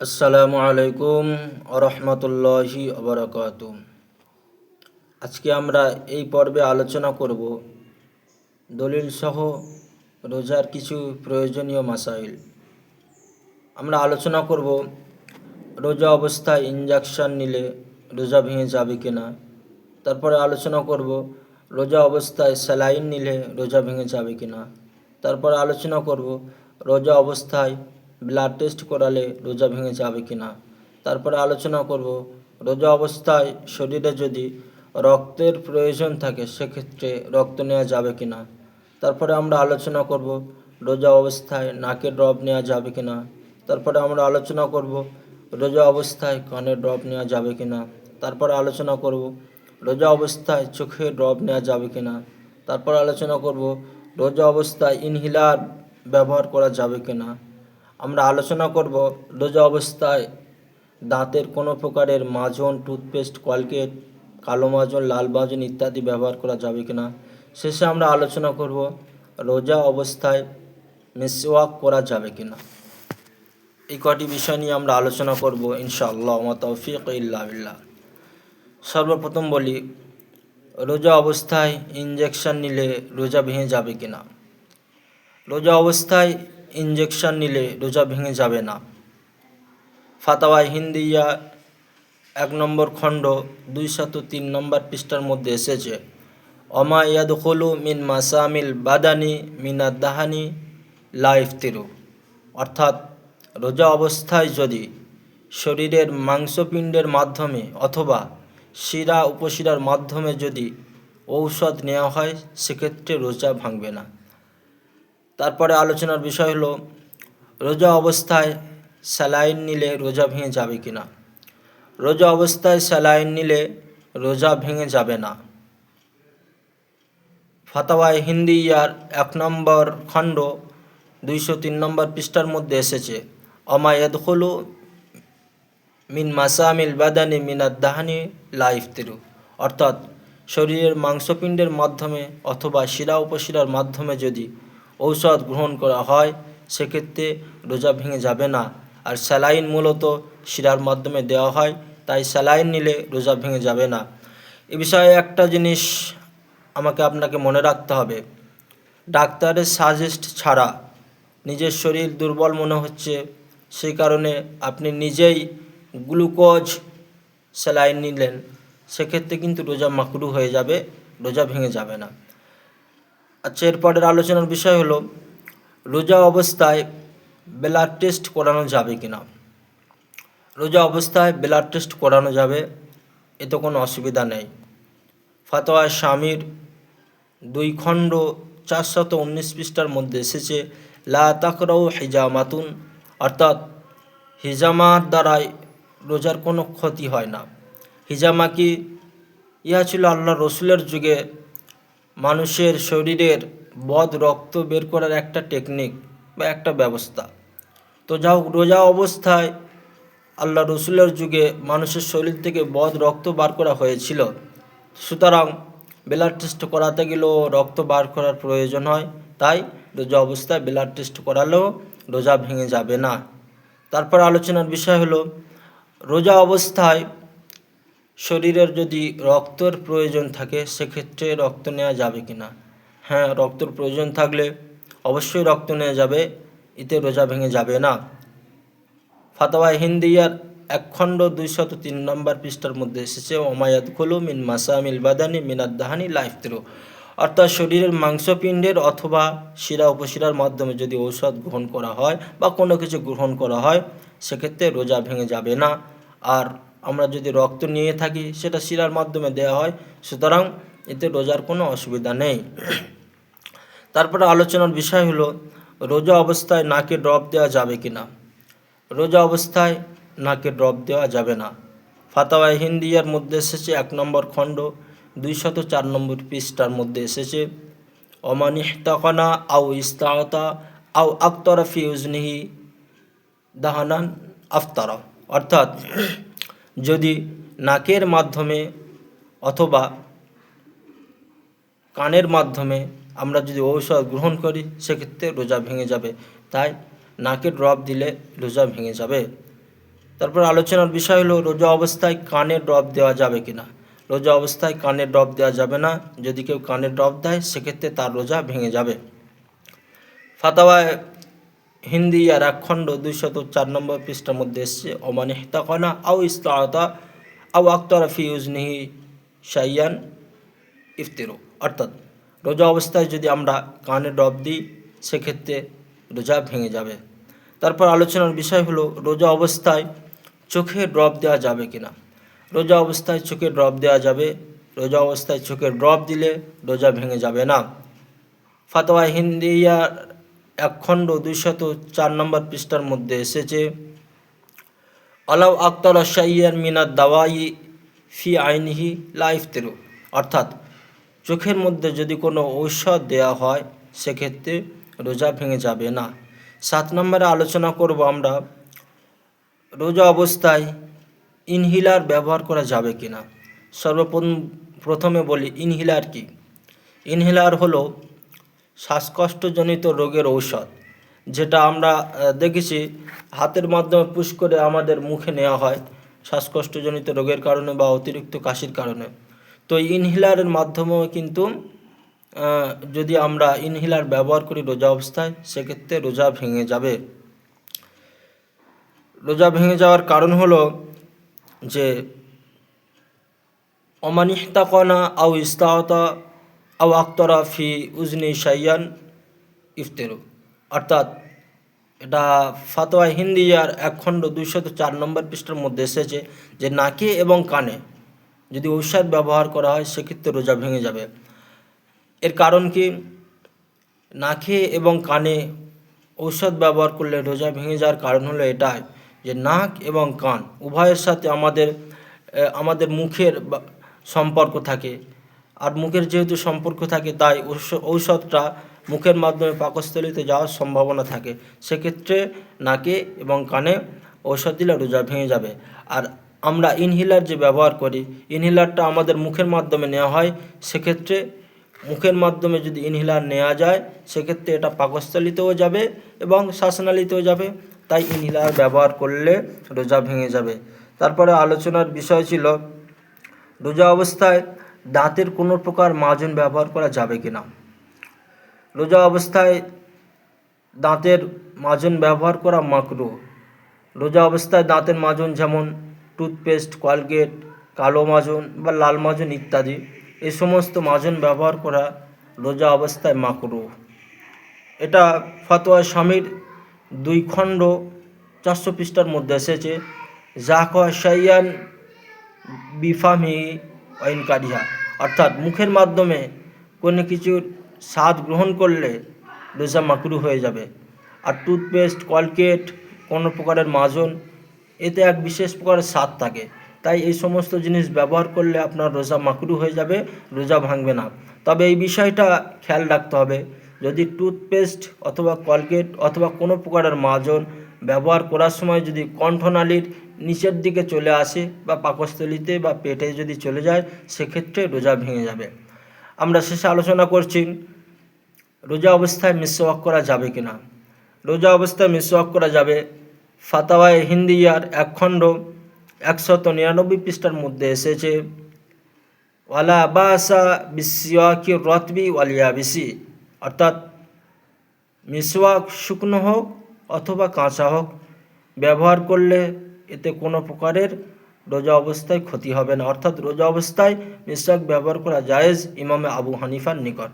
আসসালামু আলাইকুম আরহামতুল্লাহি আবরকাত আজকে আমরা এই পর্বে আলোচনা করব দলিল সহ রোজার কিছু প্রয়োজনীয় মাসাইল। আমরা আলোচনা করব রোজা অবস্থায় ইঞ্জেকশন নিলে রোজা ভেঙে যাবে কিনা। তারপরে আলোচনা করব রোজা অবস্থায় স্যালাইন নিলে রোজা ভেঙে যাবে কিনা। তারপরে আলোচনা করব রোজা অবস্থায় ব্লাড টেস্ট করালে রোজা ভেঙে যাবে কিনা? তারপরে আলোচনা করব, রোজা অবস্থায় শরীরে যদি রক্তের প্রয়োজন থাকে, সেক্ষেত্রে রক্ত নেওয়া যাবে কি না তারপরে আমরা আলোচনা করব, রোজা অবস্থায় নাকের ড্রপ নেওয়া যাবে কি না তারপরে আমরা আলোচনা করব, রোজা অবস্থায় কানের ড্রপ নেওয়া যাবে কিনা? তারপরে আলোচনা করব, রোজা অবস্থায় চোখের ড্রপ নেওয়া যাবে কিনা? তারপর আলোচনা করব, রোজা অবস্থায় ইনহিলার ব্যবহার করা যাবে কিনা? আমরা আলোচনা করব রোজা অবস্থায় দাঁতের কোনো প্রকারের মাজন, টুথপেস্ট, কলগেট, কালো মাজন, লাল মাজন ইত্যাদি ব্যবহার করা যাবে কি না শেষে আমরা আলোচনা করব রোজা অবস্থায় মেসওয়াক করা যাবে কি না এই কটি বিষয় নিয়ে আমরা আলোচনা করব ইনশাআল্লাহ তৌফিক ইল্লা বিল্লাহ। সর্বপ্রথম বলি, রোজা অবস্থায় ইঞ্জেকশন নিলে রোজা ভেঙে যাবে কি না রোজা অবস্থায় ইঞ্জেকশন নিলে রোজা ভেঙে যাবে না। ফাতাওয়াই হিন্দিয়া এক নম্বর খণ্ড, দুই দুইশত তিন নম্বর পৃষ্ঠার মধ্যে এসেছে, অমা ইয়াদখলু মিন মাসামিল বাদানি মিনাদ দাহানি লাইফ তিরু অর্থাৎ রোজা অবস্থায় যদি শরীরের মাংসপিণ্ডের মাধ্যমে অথবা শিরা উপশিরার মাধ্যমে যদি ঔষধ নেওয়া হয়, সেক্ষেত্রে রোজা ভাঙবে না। তারপরে আলোচনার বিষয় হলো, রোজা অবস্থায় স্যালাইন নিলে রোজা ভেঙে যাবে কি না রোজা অবস্থায় স্যালাইন নিলে রোজা ভেঙে যাবে না। ফাতাওয়ায় হিন্দি ইয়ার এক নম্বর খণ্ড দুইশো তিন নম্বর পৃষ্ঠার মধ্যে এসেছে অমায়াদ হলো মিন মাসামিল বাদানি মিনাদ দাহানি লাইফ তিরু অর্থাৎ, শরীরের মাংসপিণ্ডের মাধ্যমে অথবা শিরা উপশিরার মাধ্যমে যদি ঔষধ গ্রহণ করা হয়, সেক্ষেত্রে রোজা ভেঙে যাবে না। আর স্যালাইন মূলত শিরার মাধ্যমে দেওয়া হয়, তাই স্যালাইন নিলে রোজা ভেঙে যাবে না। এ বিষয়ে একটা জিনিস আমাকে আপনাকে মনে রাখতে হবে। ডাক্তারের সাজেস্ট ছাড়া নিজের শরীর দুর্বল মনে হচ্ছে, সেই কারণে আপনি নিজেই গ্লুকোজ স্যালাইন নিলেন। সেক্ষেত্রে কিন্তু রোজা মাকরু হয়ে যাবে, রোজা ভেঙে যাবে না। আচ্ছা এরপরের আলোচনার বিষয় হলো, রোজা অবস্থায় ব্লাড টেস্ট করানো যাবে কি না রোজা অবস্থায় ব্লাড টেস্ট করানো যাবে, এতে কোনো অসুবিধা নেই। ফাতোয়া স্বামীর দুই খণ্ড চারশত উনিশ পৃষ্ঠার মধ্যে এসেছে, লা তাকরাউ হিজামাতুন, অর্থাৎ হিজামার দ্বারাই রোজার কোনো ক্ষতি হয় না। হিজামা কি? ইহা ছিল আল্লাহ রসুলের যুগে মানুষের শরীরের বদ রক্ত বের করার একটা টেকনিক বা একটা ব্যবস্থা। তো যা হোক, রোজা অবস্থায় আল্লাহ রসুলের যুগে মানুষের শরীর থেকে বদ রক্ত বার করা হয়েছিল। সুতরাং ব্লাড টেস্ট করাতে গেলেও রক্ত বার করার প্রয়োজন হয়, তাই রোজা অবস্থায় ব্লাড টেস্ট করালেও রোজা ভেঙে যাবে না। তারপর আলোচনার বিষয় হলো, রোজা অবস্থায় শরীরের যদি রক্তের প্রয়োজন থাকে, সেক্ষেত্রে রক্ত নেওয়া যাবে কি না হ্যাঁ রক্তর প্রয়োজন থাকলে অবশ্যই রক্ত নেওয়া যাবে, এতে রোজা ভেঙে যাবে না। ফাতাওয়া হিন্দিয়ার এক খণ্ড দুইশত তিন নম্বর পৃষ্ঠার মধ্যে এসেছে ওমায়াদ খুলু মিন মাসামিল বাদানি মিনাদ দাহানি লাইফ তিরু অর্থাৎ শরীরের মাংসপিণ্ডের অথবা শিরা উপশিরার মাধ্যমে যদি ঔষধ গ্রহণ করা হয় বা কোনো কিছু গ্রহণ করা হয়, সেক্ষেত্রে রোজা ভেঙে যাবে না। আর আমরা যদি রক্ত নিয়ে থাকি, সেটা শিরার মাধ্যমে দেওয়া হয়, সুতরাং এতে রোজার কোনো অসুবিধা নেই। তারপরে আলোচনার বিষয় হলো, রোজা অবস্থায় নাকে ড্রপ দেওয়া যাবে কি না রোজা অবস্থায় নাকে ড্রপ দেওয়া যাবে না। ফাতাওয়াই হিন্দিয়ার মধ্যে এসেছে এক নম্বর খণ্ড, দুইশত চার নম্বর পৃষ্ঠার মধ্যে এসেছে অমান ইহতাকানা আউ ইস্তাতা আউ আক্তরা ফি উজনিহি দাহানান আফতারা। অর্থাৎ যদি নাকের মাধ্যমে অথবা কানের মাধ্যমে আমরা যদি ঔষধ গ্রহণ করি, সেক্ষেত্রে রোজা ভেঙে যাবে। তাই নাকের ড্রপ দিলে রোজা ভেঙে যাবে। তারপর আলোচনার বিষয় হলো, রোজা অবস্থায় কানে ড্রপ দেওয়া যাবে কিনা? রোজা অবস্থায় কানে ড্রপ দেওয়া যাবে না। যদি কেউ কানে ড্রপ দেয়, সেক্ষেত্রে তার রোজা ভেঙে যাবে। ফাতাওয়ায় হিন্দি আর খণ্ড দুইশত চার নম্বর পৃষ্ঠার মধ্যে এসছে, অমানে হিতাকনা আও ইস্তাতা আও আক্তরা ফি উজনিহি শাইয়ান ইফতিরু। অর্থাৎ, রোজা অবস্থায় যদি আমরা কানে ড্রপ দিই, সেক্ষেত্রে রোজা ভেঙে যাবে। তারপর আলোচনার বিষয় হলো, রোজা অবস্থায় চোখে ড্রপ দেওয়া যাবে কিনা? রোজা অবস্থায় চোখে ড্রপ দেওয়া যাবে, রোজা অবস্থায় চোখে ড্রপ দিলে রোজা ভেঙে যাবে না। ফাতোয়া হিন্দিয়া এক খণ্ড দুইশত চার নম্বর পৃষ্ঠার মধ্যে এসেছে, আলাউ আক্তর শাইয়ান মিনার দাওয়াই ফি আইনহি লাইফ তেরো অর্থাৎ, চোখের মধ্যে যদি কোনো ঔষধ দেওয়া হয়, সেক্ষেত্রে রোজা ভেঙে যাবে না। সাত নম্বরে আলোচনা করব আমরা, রোজা অবস্থায় ইনহিলার ব্যবহার করা যাবে কি না সর্বপ্রথম প্রথমে বলি, ইনহিলার কি? ইনহেলার হলো শ্বাসকষ্টজনিত রোগের ঔষধ, যেটা আমরা দেখেছি হাতের মাধ্যমে পুশ করে আমাদের মুখে নেওয়া হয় শ্বাসকষ্টজনিত রোগের কারণে বা অতিরিক্ত কাশির কারণে। তো ইনহেলারের মাধ্যমেও কিন্তু যদি আমরা ইনহেলার ব্যবহার করি রোজা অবস্থায়, সেক্ষেত্রে রোজা ভেঙে যাবে। রোজা ভেঙে যাওয়ার কারণ হলো যে অমানিহতাকনা আও ইস্তাহতা আও আক্তরা ফি উজনি সাইয়ান ইফতেরু। অর্থাৎ এটা ফাতোয়া হিন্দিয়ার এক খণ্ড দুইশত চার নম্বর পৃষ্ঠার মধ্যে এসেছে যে নাকে এবং কানে যদি ঔষধ ব্যবহার করা হয়, সেক্ষেত্রে রোজা ভেঙে যাবে। এর কারণ কি? নাকে এবং কানে ঔষধ ব্যবহার করলে রোজা ভেঙে যাওয়ার কারণ হলো এটাই যে নাক এবং কান উভয়ের সাথে আমাদের আমাদের মুখের সম্পর্ক থাকে। আর মুখের যেহেতু সম্পর্ক থাকে, তাই ঔষধটা মুখের মাধ্যমে পাকস্থলিতে যাওয়ার সম্ভাবনা থাকে। সেক্ষেত্রে নাকে এবং কানে ঔষধ দিলে রোজা ভেঙে যাবে। আর আমরা ইনহেলার যে ব্যবহার করি ইনহেলারটা আমাদের মুখের মাধ্যমে নেওয়া হয়। সেক্ষেত্রে মুখের মাধ্যমে যদি ইনহেলার নেওয়া যায়, সেক্ষেত্রে এটা পাকস্থলিতেও যাবে এবং শ্বাসনালীতেও যাবে। তাই ইনহেলার ব্যবহার করলে রোজা ভেঙে যাবে। তারপরে আলোচনার বিষয় ছিল, রোজা অবস্থায় দাঁতের কোনো প্রকার মাজন ব্যবহার করা যাবে কি না? রোজা অবস্থায় দাঁতের মাজন ব্যবহার করা মাকরু। রোজা অবস্থায় দাঁতের মাজন যেমন টুথপেস্ট, কলগেট, কালো মাজন বা লাল মাজন ইত্যাদি এই সমস্ত মাজন ব্যবহার করা রোজা অবস্থায় মাকরু। এটা ফতোয়া স্বামীর দুই খণ্ড চারশো পৃষ্ঠার মধ্যে এসেছে। কয় সাইয়ান বিফামি অইন কারিহা অর্থাৎ মুখের মাধ্যমে কোনো কিছুর স্বাদ গ্রহণ করলে রোজা মাকরু হয়ে যাবে। আর টুথপেস্ট কলকেট কোনো প্রকারের মাজন, এতে এক বিশেষ প্রকারের স্বাদ থাকে। তাই এই সমস্ত জিনিস ব্যবহার করলে আপনার রোজা মাকরু হয়ে যাবে রোজা ভাঙবে না। তবে এই বিষয়টা খেয়াল রাখতে হবে। যদি টুথপেস্ট অথবা কলগেট অথবা কোনো প্রকারের মাজন ব্যবহার করার সময় যদি কণ্ঠনালীর নিচের দিকে চলে আসে বা পাকস্থলিতে বা পেটে যদি চলে যায়, সেক্ষেত্রে রোজা ভেঙে যাবে। আমরা শেষে আলোচনা করছি, রোজা অবস্থায় মিসওয়াক করা যাবে কি না রোজা অবস্থায় মিসওয়াক করা যাবে। ফাতাওয়ায় হিন্দিয়ার এক খণ্ড, একশত নিরানব্বই পৃষ্ঠার মধ্যে এসেছে, ওয়ালা বা বাসা বিসিয়াকি রতবি ওয়ালিয়া বিসি অর্থাৎ, মিসওয়াক শুকনো হোক অথবা কাঁচা হোক, ব্যবহার করলে এতে কোনো প্রকারের রোজা অবস্থায় ক্ষতি হবে না। অর্থাৎ রোজা অবস্থায় মিশাক ব্যবহার করা জায়েজ ইমামে আবু হানিফার নিকট।